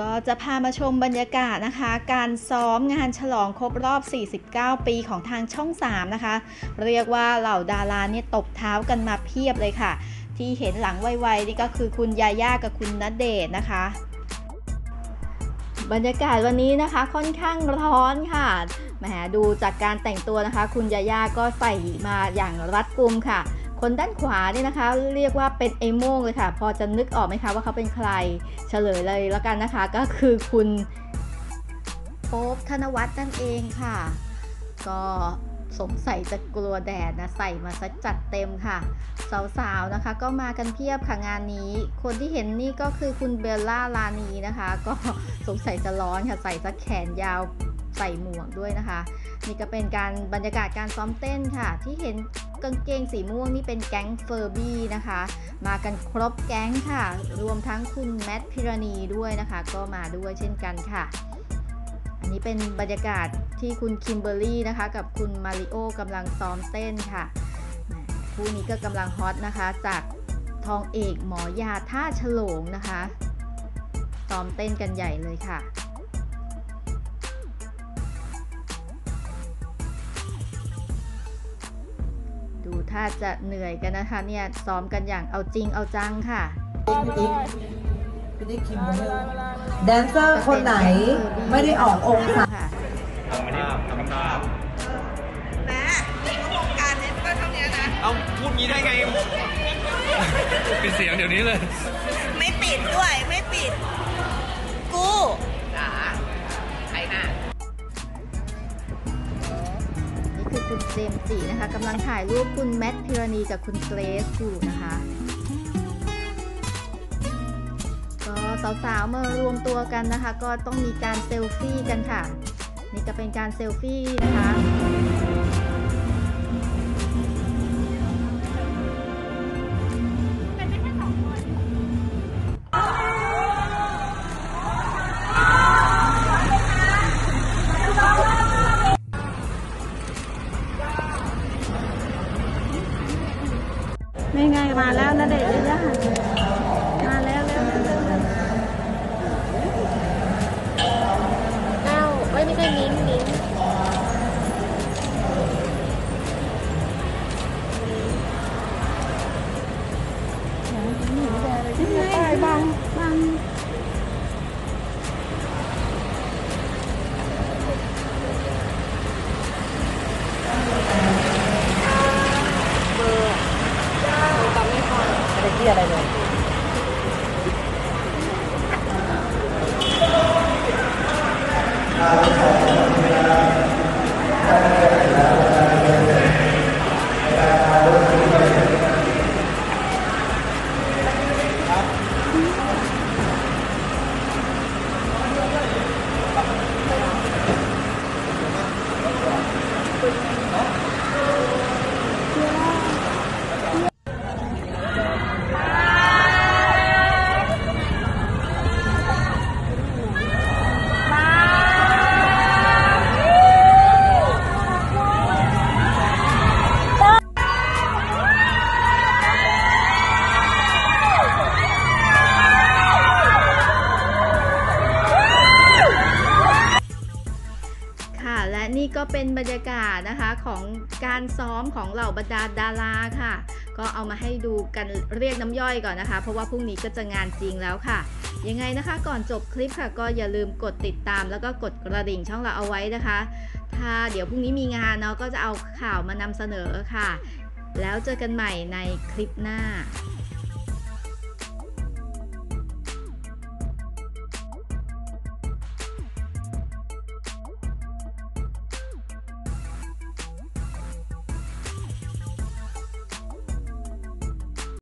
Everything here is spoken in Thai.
ก็จะพามาชมบรรยากาศนะคะ การซ้อมงานฉลองครบรอบ 49 ปีของทางช่อง 3 นะคะ เรียกว่าเหล่าดาราเนี่ยตบเท้ากันมาเพียบเลยค่ะ ที่เห็นหลังไวๆนี่ก็คือคุณยาย่ากับคุณณเดชนะคะ บรรยากาศวันนี้นะคะค่อนข้างร้อนค่ะแหมดูจากการแต่งตัวนะคะ คุณยาย่าก็ใส่มาอย่างรัดกุมค่ะ คนด้านขวาเนี่ยนะคะ เรียกว่าเป็นไอโม่งเลยค่ะ พอจะนึกออกไหมคะว่าเขาเป็นใคร เฉลยเลยแล้วกันนะคะ ก็คือคุณโป๊บธนวัฒน์นั่นเองค่ะ ก็สงสัยจะกลัวแดดนะใส่มาซะจัดเต็มค่ะ สาวๆนะคะ ก็มากันเพียบค่ะงานนี้ คนที่เห็นนี่ก็คือคุณเบลล่าลานีนะคะ ก็สงสัยจะร้อนค่ะใส่สักแขนยาว ใส่หมวกด้วยนะคะ นี่ก็เป็นการบรรยากาศการซ้อมเต้นค่ะ ที่เห็นกางเกงสีม่วงนี่เป็นแก๊งเฟอร์บี้นะคะ มากันครบแก๊งค่ะ รวมทั้งคุณแมทพิรณีด้วยนะคะ ก็มาด้วยเช่นกันค่ะ อันนี้เป็นบรรยากาศที่คุณคิมเบอร์รี่นะคะ กับคุณมาริโอกำลังซ้อมเต้นค่ะคู่นี้ก็กำลังฮอตนะคะ จากทองเอกหมอยาท่าฉลงนะคะซ้อมเต้นกันใหญ่เลยค่ะ ถ้าจะเหนื่อยกันนะคะเนี่ยซ้อมกันอย่างเอาจริงเอาจังค่ะพี่ติ๊กพี่ติ๊กคิมบอกเลยแดนเซอร์คนไหนไม่ได้ออกองศาค่ะเอาพูดงี้ได้ไงปิดเสียงเดี๋ยวนี้เลย ไม่ปิดด้วยไม่ปิด กู คุณเจมส์จีนะคะกำลังถ่ายรูปคุณแมทพิรณีกับคุณเกรซอยู่นะคะ ก็สาวๆมารวมตัวกันนะคะ ก็ต้องมีการเซลฟี่กันค่ะ นี่ก็เป็นการเซลฟี่นะคะ นี่ไงมาแล้วนะเด็กย่าแล้วแล้วเอ้าเอ้ยไม่ใช่มิ้นท์มิ้นท์นี่ไงบังบัง ไม่ได้เที่ยอะไรเลยอ่า ก็เป็นบรรยากาศนะคะของการซ้อมของเหล่าบรรดาดาราค่ะ ก็เอามาให้ดูกันเรียกน้ำย่อยก่อนนะคะ เพราะว่าพรุ่งนี้ก็จะงานจริงแล้วค่ะ ยังไงนะคะก่อนจบคลิปค่ะ ก็อย่าลืมกดติดตาม แล้วก็กดกระดิ่งช่องเราเอาไว้นะคะ ถ้าเดี๋ยวพรุ่งนี้มีงานเนาะก็จะเอาข่าวมานำเสนอค่ะ แล้วเจอกันใหม่ในคลิปหน้า